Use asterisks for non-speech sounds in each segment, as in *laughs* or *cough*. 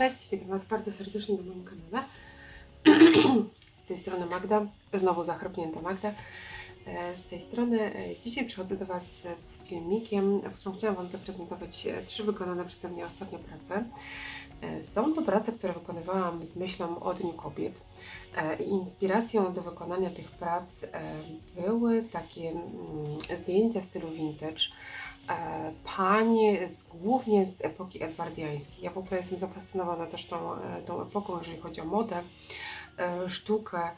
Cześć, witam Was bardzo serdecznie na moim kanale. *clears throat* Z tej strony Magda, znowu zachrypnięta Magda. E, Z tej strony e, dzisiaj przychodzę do Was z- filmikiem, w którym chciałam Wam zaprezentować e, trzy wykonane przeze mnie ostatnio prace. Są to prace, które wykonywałam z myślą o Dniu Kobiet i inspiracją do wykonania tych prac były takie mm, zdjęcia w stylu vintage, panie z, głównie z epoki edwardiańskiej. Ja w ogóle jestem zafascynowana też tą, tą epoką, jeżeli chodzi o modę, sztukę.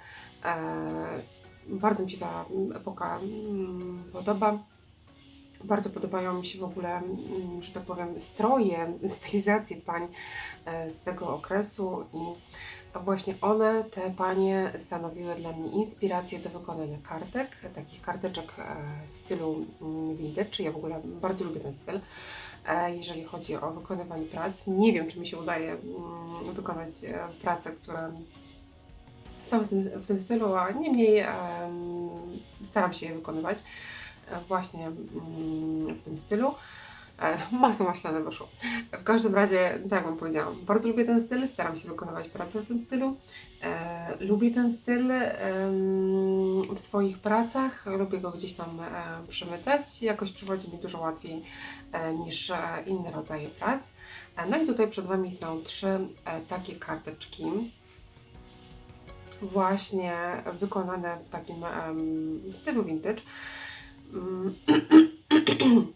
Bardzo mi się ta epoka mm, podoba. Bardzo podobają mi się w ogóle, mm, że tak powiem, stroje, *laughs* stylizacje pań e, z tego okresu i właśnie one, te panie, stanowiły dla mnie inspirację do wykonania kartek, takich karteczek e, w stylu mm, vintage. Ja w ogóle bardzo lubię ten styl, e, jeżeli chodzi o wykonywanie prac. Nie wiem, czy mi się udaje wykonać prace, które są w tym, w tym stylu, a niemniej em, staram się je wykonywać e, właśnie mm, w tym stylu. E, Masło maślane wyszło. W każdym razie, tak jak Wam powiedziałam, bardzo lubię ten styl, staram się wykonywać pracę w tym stylu. E, lubię ten styl em, w swoich pracach, lubię go gdzieś tam e, przemycać. Jakoś przychodzi mi dużo łatwiej e, niż e, inne rodzaje prac. E, no i tutaj przed Wami są trzy e, takie karteczki właśnie wykonane w takim em, stylu vintage. Mm. *clears throat*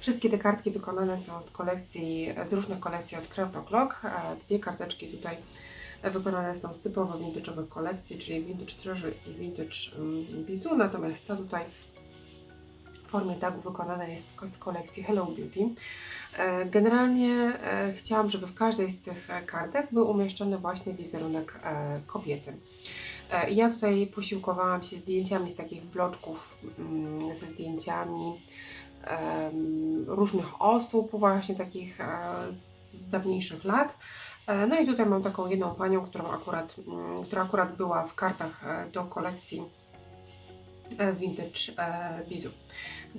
Wszystkie te kartki wykonane są z kolekcji, z różnych kolekcji od Craft O'Clock. a Dwie karteczki tutaj wykonane są z typowo vintage'owych kolekcji, czyli Vintage Treasure i Vintage um, Bizu, natomiast ta tutaj formie tagu wykonana jest z kolekcji Hello Beauty. E, Generalnie e, chciałam, żeby w każdej z tych e, kartek był umieszczony właśnie wizerunek kobiety. Ja tutaj posiłkowałam się zdjęciami z takich bloczków, mm, ze zdjęciami różnych osób, właśnie takich z dawniejszych lat. No i tutaj mam taką jedną panią, którą akurat, mm, która akurat była w kartach do kolekcji Vintage e, Bizu.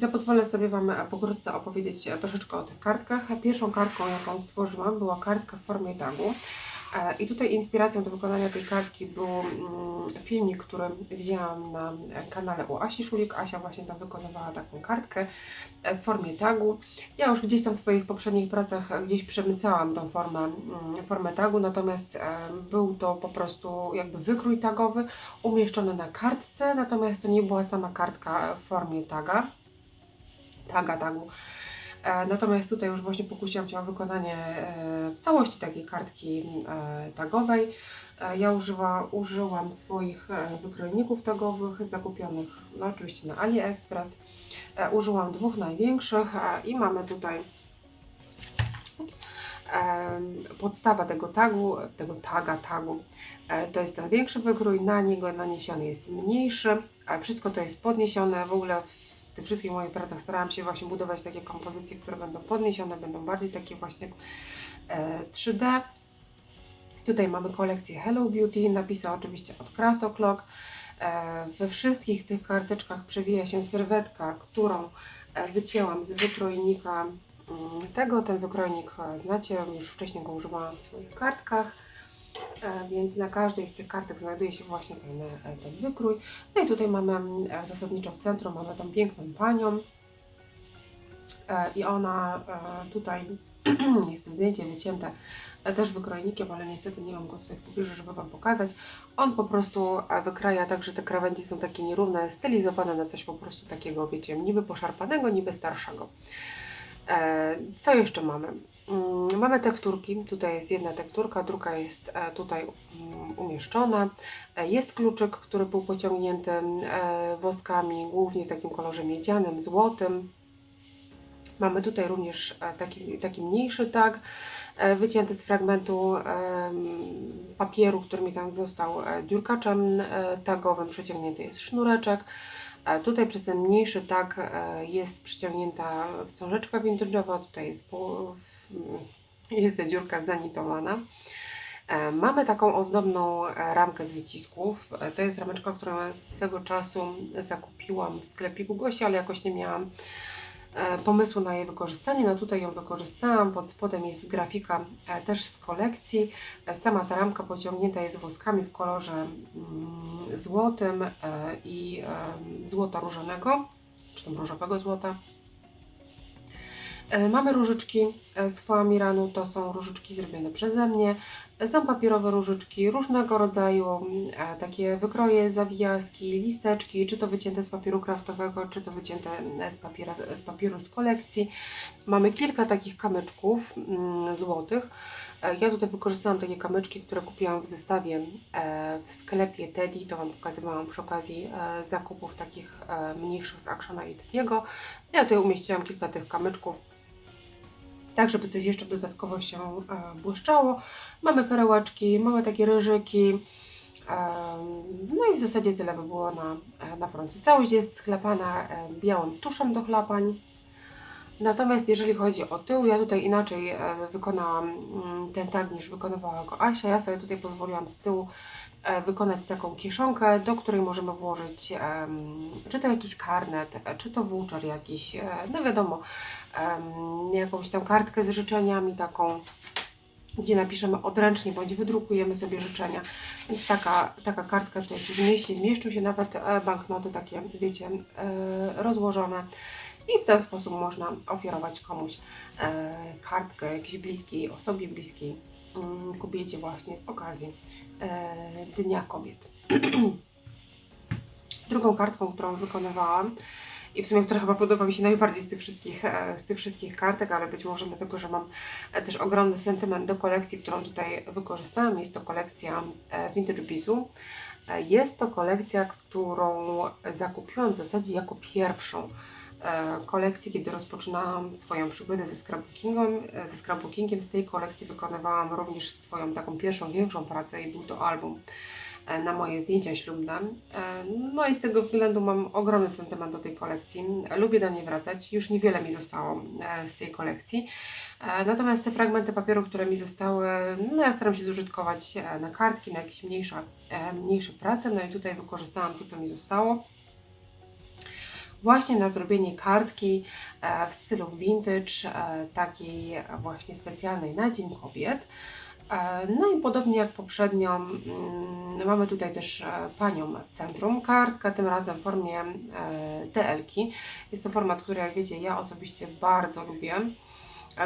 Ja pozwolę sobie Wam e, pokrótce opowiedzieć e, troszeczkę o tych kartkach. Pierwszą kartką, jaką stworzyłam, była kartka w formie tagu. E, I tutaj inspiracją do wykonania tej kartki był mm, filmik, który widziałam na kanale u Asi Szulik. Asia właśnie tam wykonywała taką kartkę e, w formie tagu. Ja już gdzieś tam w swoich poprzednich pracach gdzieś przemycałam tą formę, mm, formę tagu, natomiast e, był to po prostu jakby wykrój tagowy umieszczony na kartce, natomiast to nie była sama kartka w formie taga, taga tagu. E, Natomiast tutaj już właśnie pokusiłam się o wykonanie e, w całości takiej kartki e, tagowej. Ja używa, użyłam swoich wykrojników tagowych zakupionych no oczywiście na AliExpress. Użyłam dwóch największych i mamy tutaj ups, podstawa tego tagu, tego taga, tagu. To jest ten większy wykrój, na niego naniesiony jest mniejszy. E, Wszystko to jest podniesione. W ogóle w tych wszystkich moich pracach starałam się właśnie budować takie kompozycje, które będą podniesione, będą bardziej takie właśnie e, 3D. Tutaj mamy kolekcję Hello Beauty, napisy oczywiście od Craft O'Clock. E, We wszystkich tych karteczkach przewija się serwetka, którą e, wycięłam z wykrojnika mm, tego. Ten wykrojnik e, znacie, już wcześniej go używałam w swoich kartkach. E, Więc na każdej z tych kartek znajduje się właśnie ten, e, ten wykrój. No i tutaj mamy e, zasadniczo w centrum mamy tą piękną panią. I ona tutaj *clears throat* jest zdjęcie wycięte też wykrojnikiem, ale niestety nie mam go tutaj w pobliżu, żeby Wam pokazać. On po prostu wykraja tak, że te krawędzie są takie nierówne, stylizowane na coś po prostu takiego, wiecie, niby poszarpanego, niby starszego. Co jeszcze mamy? Mm, Mamy tekturki. Tutaj jest jedna tekturka, druga jest e, tutaj mm, umieszczona. E, Jest kluczyk, który był pociągnięty e, woskami, głównie w takim kolorze miedzianym, złotym. Mamy tutaj również taki, taki mniejszy tag, wycięty z fragmentu papieru, który mi tam został dziurkaczem tagowym, przeciągnięty jest sznureczek. Tutaj przez ten mniejszy tag jest przyciągnięta wstążeczka vintage'owa, tutaj jest, w- jest ta dziurka zanitowana. E, Mamy taką ozdobną e, ramkę z wycisków. E, To jest rameczka, którą swego czasu zakupiłam w sklepiku Gosi, ale jakoś nie miałam pomysłu na jej wykorzystanie. No tutaj ją wykorzystałam, pod spodem jest grafika też z kolekcji. Sama ta ramka pociągnięta jest woskami w kolorze mm, złotym i złota różanego, czy tam różowego złota. E, Mamy różyczki e, z foamiranu, to są różyczki zrobione przeze mnie. E, Są papierowe różyczki różnego rodzaju, m, e, takie wykroje, zawijaski, listeczki, czy to wycięte z papieru kraftowego, czy to wycięte e, z, papiera, z papieru z kolekcji. Mamy kilka takich kamyczków mm, złotych. Ja tutaj wykorzystałam takie kamyczki, które kupiłam w zestawie w sklepie Teddy. To Wam pokazywałam przy okazji zakupów takich mniejszych z Actiona i Teddy'ego. Ja tutaj umieściłam kilka tych kamyczków tak żeby coś jeszcze dodatkowo się e, błyszczało. Mamy perełeczki, mamy takie ryżyki. em, No i w zasadzie tyle by było na, e, na froncie. Całość jest sklepana e, białym tuszem do chlapań. Natomiast jeżeli chodzi o tył, ja tutaj inaczej e, wykonałam mm, ten tag niż wykonywała go Asia. Ja sobie tutaj pozwoliłam z tyłu e, wykonać taką kieszonkę, do której możemy włożyć czy to jakiś karnet, e, czy to voucher jakiś, no wiadomo, jakąś tam kartkę z życzeniami taką, gdzie napiszemy odręcznie bądź wydrukujemy sobie życzenia. Więc taka, taka kartka tutaj się zmieści, zmieszczą się nawet banknoty takie, wiecie, rozłożone. I w ten sposób można ofiarować komuś e, kartkę jakiejś bliskiej osobie, bliskiej mm, kobiecie właśnie z okazji e, Dnia Kobiet. *clears throat* Drugą kartką, którą wykonywałam i w sumie, która chyba podoba mi się najbardziej z tych wszystkich, e, z tych wszystkich kartek, ale być może dlatego, że mam też ogromny sentyment do kolekcji, którą tutaj wykorzystałam. Jest to kolekcja Vintage Bizu. Jest to kolekcja, którą zakupiłam w zasadzie jako pierwszą kolekcji, kiedy rozpoczynałam swoją przygodę ze scrapbookingiem. E, Ze scrapbookingiem z tej kolekcji wykonywałam również swoją taką pierwszą, większą pracę i był to album e, na moje zdjęcia ślubne. E, No i z tego względu mam ogromny sentyment do tej kolekcji. Lubię do niej wracać. Już niewiele mi zostało e, z tej kolekcji. E, Natomiast te fragmenty papieru, które mi zostały, no ja staram się zużytkować e, na kartki, na jakieś mniejsze, e, mniejsze prace. No i tutaj wykorzystałam to, co mi zostało właśnie na zrobienie kartki e, w stylu vintage, e, takiej właśnie specjalnej na Dzień Kobiet. E, No i podobnie jak poprzednio, mm, mamy tutaj też panią w centrum. Kartka tym razem w formie DL-ki. Jest to format, który jak wiecie ja osobiście bardzo lubię.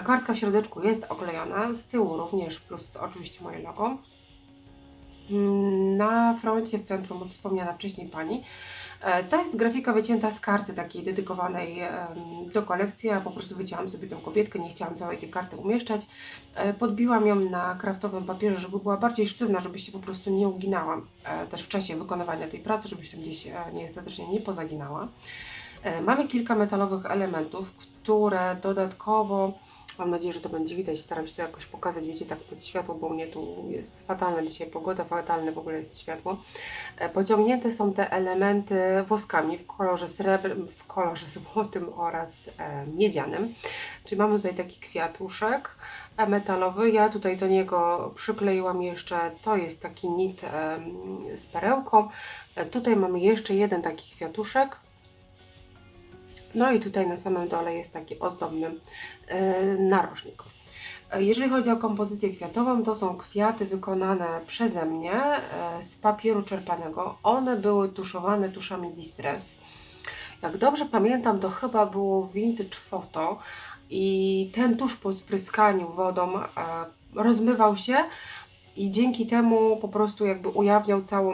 Kartka w środeczku jest oklejona, z tyłu również, plus oczywiście moje logo. Na froncie w centrum wspomniana wcześniej pani. E, To jest grafika wycięta z karty takiej dedykowanej do kolekcji. Ja po prostu wycięłam sobie tą kobietkę, nie chciałam całej tej karty umieszczać. E, Podbiłam ją na kraftowym papierze, żeby była bardziej sztywna, żeby się po prostu nie uginała e, też w czasie wykonywania tej pracy, żeby się gdzieś nieestetycznie nie pozaginała. Mamy kilka metalowych elementów, które dodatkowo, mam nadzieję, że to będzie widać, staram się to jakoś pokazać, wiecie, tak pod światło, bo u mnie tu jest fatalna dzisiaj pogoda, fatalne w ogóle jest światło. E, Pociągnięte są te elementy woskami w kolorze srebrnym, w kolorze złotym oraz e, miedzianym. Czyli mamy tutaj taki kwiatuszek e, metalowy. Ja tutaj do niego przykleiłam jeszcze, to jest taki nit z perełką. Tutaj mamy jeszcze jeden taki kwiatuszek. No i tutaj na samym dole jest taki ozdobny e, narożnik. E, Jeżeli chodzi o kompozycję kwiatową, to są kwiaty wykonane przeze mnie e, z papieru czerpanego. One były tuszowane tuszami Distress. Jak dobrze pamiętam, to chyba było Vintage Photo i ten tusz po spryskaniu wodą rozmywał się i dzięki temu po prostu jakby ujawniał całą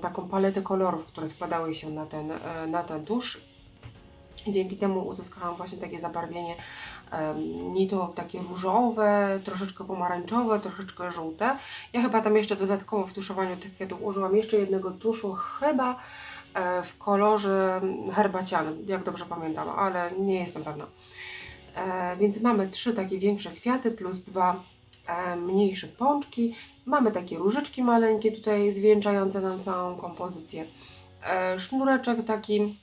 taką paletę kolorów, które składały się na ten, na ten tusz. Dzięki temu uzyskałam właśnie takie zabarwienie nie to takie różowe, troszeczkę pomarańczowe, troszeczkę żółte. Ja chyba tam jeszcze dodatkowo w tuszowaniu tych kwiatów użyłam jeszcze jednego tuszu, chyba e, w kolorze herbacianym, jak dobrze pamiętam, ale nie jestem pewna. E, więc mamy trzy takie większe kwiaty plus dwa e, mniejsze pączki. Mamy takie różyczki maleńkie tutaj zwieńczające nam całą kompozycję. Sznureczek taki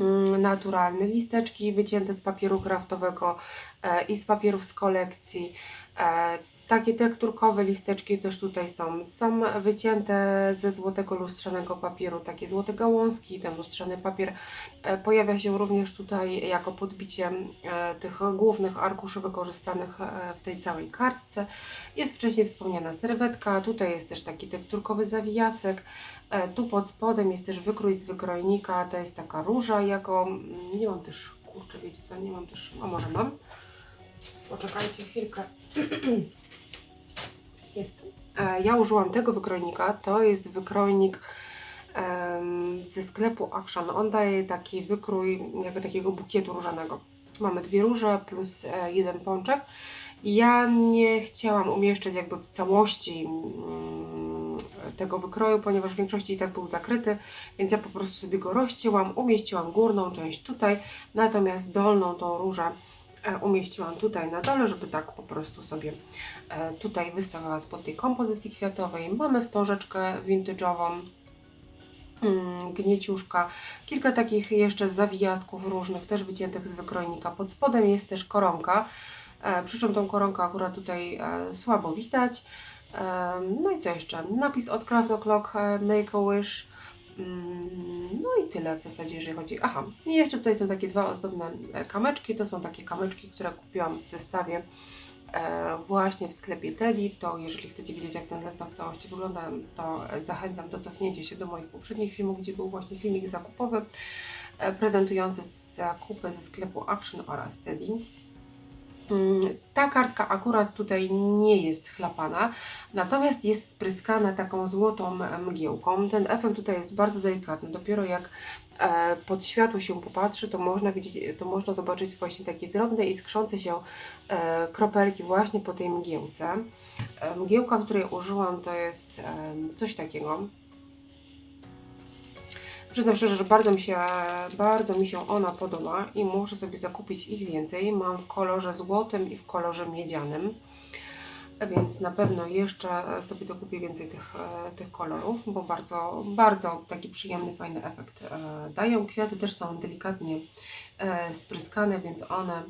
mm, naturalny, listeczki wycięte z papieru kraftowego e, i z papierów z kolekcji. Takie tekturkowe listeczki też tutaj są. Są wycięte ze złotego lustrzanego papieru, takie złote gałązki. Ten lustrzany papier e, pojawia się również tutaj jako podbicie e, tych głównych arkuszy wykorzystanych e, w tej całej kartce. Jest wcześniej wspomniana serwetka, tutaj jest też taki tekturkowy zawijasek. Tu pod spodem jest też wykrój z wykrojnika, to jest taka róża jako, mm, nie mam też, kurczę wiecie co, nie mam też, a może mam? Poczekajcie chwilkę. *clears throat* Jest. E, Ja użyłam tego wykrojnika, to jest wykrojnik ze sklepu Action. On daje taki wykrój jakby takiego bukietu różanego. Mamy dwie róże plus e, jeden pączek. Ja nie chciałam umieszczać jakby w całości mm, tego wykroju, ponieważ w większości i tak był zakryty, więc ja po prostu sobie go rozcięłam, umieściłam górną część tutaj, natomiast dolną tą różę umieściłam tutaj na dole, żeby tak po prostu sobie e, tutaj wystawała spod tej kompozycji kwiatowej. Mamy wstążeczkę vintage'ową, mm, gnieciuszka, kilka takich jeszcze zawijasków różnych, też wyciętych z wykrojnika. Pod spodem jest też koronka, e, przy czym tą koronkę akurat tutaj e, słabo widać. E, No i co jeszcze? Napis od Craft O'Clock e, Mm, No i tyle w zasadzie, jeżeli chodzi. Aha, i jeszcze tutaj są takie dwa ozdobne e, kamyczki. To są takie kamyczki, które kupiłam w zestawie e, właśnie w sklepie Teddy. To jeżeli chcecie wiedzieć, jak ten zestaw w całości wygląda, to e, zachęcam do cofnięcia się do moich poprzednich filmów, gdzie był właśnie filmik zakupowy prezentujący zakupy ze sklepu Action oraz Teddy. Mm, Ta kartka akurat tutaj nie jest chlapana, natomiast jest spryskana taką złotą mgiełką. Ten efekt tutaj jest bardzo delikatny. Dopiero jak e, pod światło się popatrzy, to można widzieć, to można zobaczyć właśnie takie drobne i skrzące się e, kropelki właśnie po tej mgiełce. E, Mgiełka, której użyłam, to jest coś takiego. Przyznam szczerze, że bardzo mi się, bardzo mi się ona podoba i muszę sobie zakupić ich więcej. Mam w kolorze złotym i w kolorze miedzianym, więc na pewno jeszcze sobie dokupię więcej tych, e, tych kolorów, bo bardzo, bardzo taki przyjemny, fajny efekt e, dają. Kwiaty też są delikatnie e, spryskane, więc one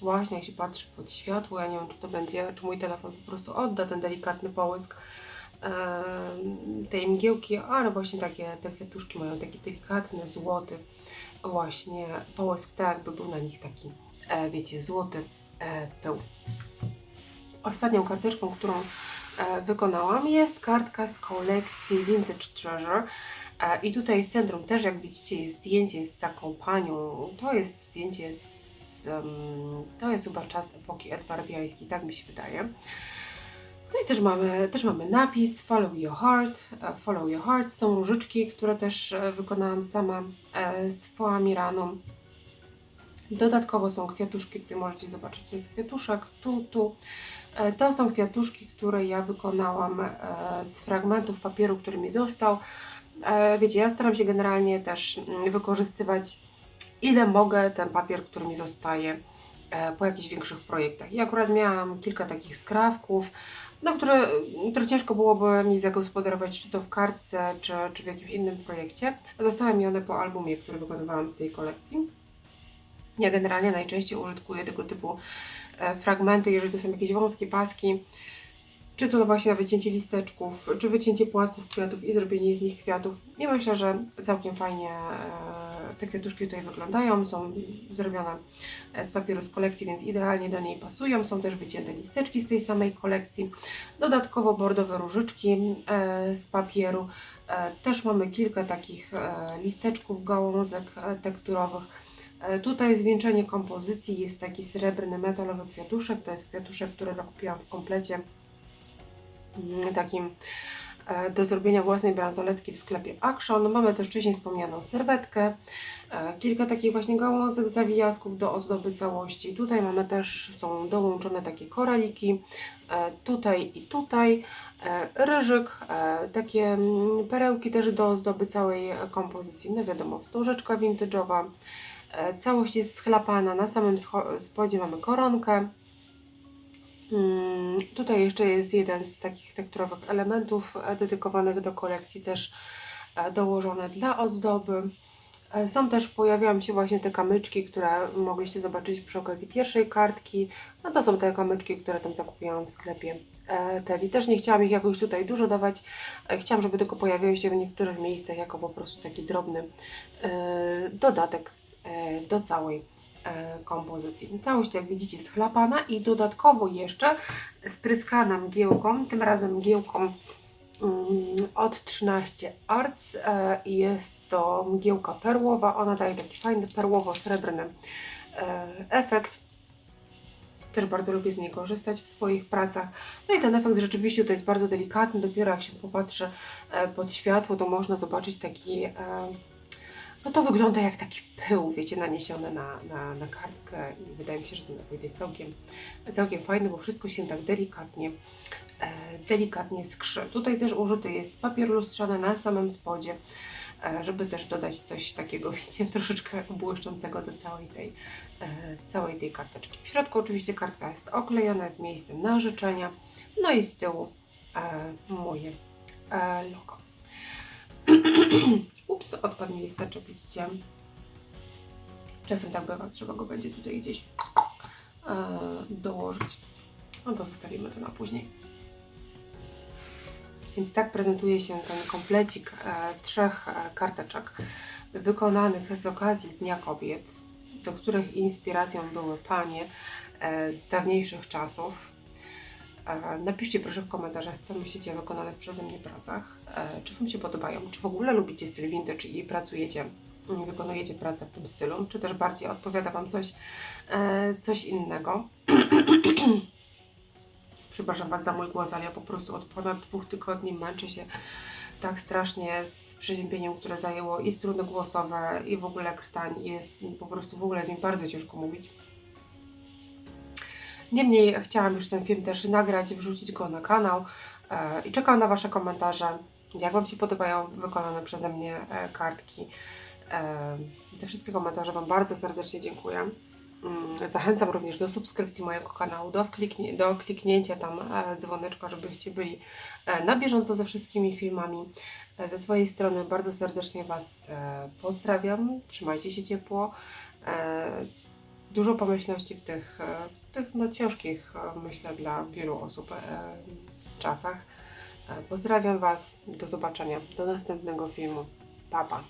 właśnie jak się patrzy pod światło, ja nie wiem czy to będzie, czy mój telefon po prostu odda ten delikatny połysk, tej mgiełki, ale właśnie takie te kwiatuszki mają taki delikatny, złoty właśnie połysk, tak jakby był na nich taki, e, wiecie, złoty e, pył. Ostatnią karteczką, którą e, wykonałam jest kartka z kolekcji Vintage Treasure. I tutaj w centrum też, jak widzicie, jest zdjęcie z taką panią. To jest zdjęcie z. to jest chyba czas epoki edwardiańskiej, tak mi się wydaje. No i też mamy, też mamy napis Follow Your Heart. E, Follow Your Heart są różyczki, które też e, wykonałam sama e, z foamiraną. Dodatkowo są kwiatuszki, tutaj możecie zobaczyć, jest kwiatuszek, tu, tu. To są kwiatuszki, które ja wykonałam z fragmentów papieru, który mi został. Wiecie, ja staram się generalnie też mm, wykorzystywać ile mogę ten papier, który mi zostaje po jakichś większych projektach. I akurat miałam kilka takich skrawków, no, które, które ciężko byłoby mi zagospodarować, czy to w kartce, czy, czy w jakimś innym projekcie. Zostały mi one po albumie, który wykonywałam z tej kolekcji. Ja generalnie najczęściej użytkuję tego typu e, fragmenty, jeżeli to są jakieś wąskie paski, czy to właśnie na wycięcie listeczków, czy wycięcie płatków kwiatów i zrobienie z nich kwiatów. I myślę, że całkiem fajnie e, te kwiatuszki tutaj wyglądają. Są zrobione e, z papieru z kolekcji, więc idealnie do niej pasują. Są też wycięte listeczki z tej samej kolekcji. Dodatkowo bordowe różyczki e, z papieru. E, Też mamy kilka takich listeczków, gałązek tekturowych. Tutaj zwieńczenie kompozycji jest taki srebrny metalowy kwiatuszek. To jest kwiatuszek, który zakupiłam w komplecie mm, takim do zrobienia własnej bransoletki w sklepie Action. Mamy też wcześniej wspomnianą serwetkę, e, kilka takich właśnie gałązek, zawijasków do ozdoby całości. Tutaj mamy też, są dołączone takie koraliki, e, tutaj i tutaj, e, ryżyk, e, takie mm, perełki też do ozdoby całej e, kompozycji. No wiadomo, wstążeczka vintage'owa, E, Całość jest schlapana, na samym spodzie mamy koronkę. Mm, Tutaj jeszcze jest jeden z takich tekturowych elementów e, dedykowanych do kolekcji, też e, dołożone dla ozdoby. E, Są też, pojawiają się właśnie te kamyczki, które mogliście zobaczyć przy okazji pierwszej kartki. No to są te kamyczki, które tam zakupiłam w sklepie Teddy. Też nie chciałam ich jakoś tutaj dużo dawać. Chciałam, żeby tylko pojawiały się w niektórych miejscach jako po prostu taki drobny dodatek do całej kompozycji. Całość, jak widzicie, jest chlapana i dodatkowo jeszcze spryskana mgiełką, tym razem mgiełką mm, od 13 Arts e, jest to mgiełka perłowa. Ona daje taki fajny perłowo-srebrny e, efekt. Też bardzo lubię z niej korzystać w swoich pracach. No i ten efekt rzeczywiście tutaj jest bardzo delikatny. Dopiero jak się popatrzy e, pod światło, to można zobaczyć taki. No to wygląda jak taki pył, wiecie, naniesiony na, na, na kartkę i wydaje mi się, że ten efekt jest całkiem, całkiem fajny, bo wszystko się tak delikatnie, e, delikatnie skrzy. Tutaj też użyty jest papier lustrzany na samym spodzie, e, żeby też dodać coś takiego, *laughs* wiecie, troszeczkę błyszczącego do całej tej, e, całej tej karteczki. W środku oczywiście kartka jest oklejona, jest miejsce na życzenia, no i z tyłu e, moje e, logo. *clears throat* Ups, odpadł mi listeczek, widzicie. Czasem tak bywa, trzeba go będzie tutaj gdzieś e, dołożyć. No to zostawimy to na później. Więc tak prezentuje się ten komplecik e, trzech e, karteczek wykonanych z okazji Dnia Kobiet, do których inspiracją były panie e, z dawniejszych czasów. E, Napiszcie proszę w komentarzach, co myślicie o wykonanych przeze mnie pracach. E, Czy Wam się podobają? Czy w ogóle lubicie styl vintage i pracujecie, wykonujecie pracę w tym stylu? Czy też bardziej odpowiada Wam coś, e, coś innego? *clears throat* Przepraszam Was za mój głos, ale ja po prostu od ponad dwóch tygodni męczę się tak strasznie z przeziębieniem, które zajęło i struny głosowe, i w ogóle krtań. Jest po prostu w ogóle z nim bardzo ciężko mówić. Niemniej chciałam już ten film też nagrać, wrzucić go na kanał e, i czekam na Wasze komentarze, jak Wam się podobają wykonane przeze mnie e, kartki. E, za wszystkie komentarze Wam bardzo serdecznie dziękuję. Mm, Zachęcam również do subskrypcji mojego kanału, do, do kliknięcia tam dzwoneczka, żebyście byli na bieżąco ze wszystkimi filmami. Ze swojej strony bardzo serdecznie Was pozdrawiam, trzymajcie się ciepło. Dużo pomyślności w tych, e, w tych no, ciężkich, e, myślę, dla wielu osób e, czasach. Pozdrawiam Was, do zobaczenia, do następnego filmu. Pa, pa.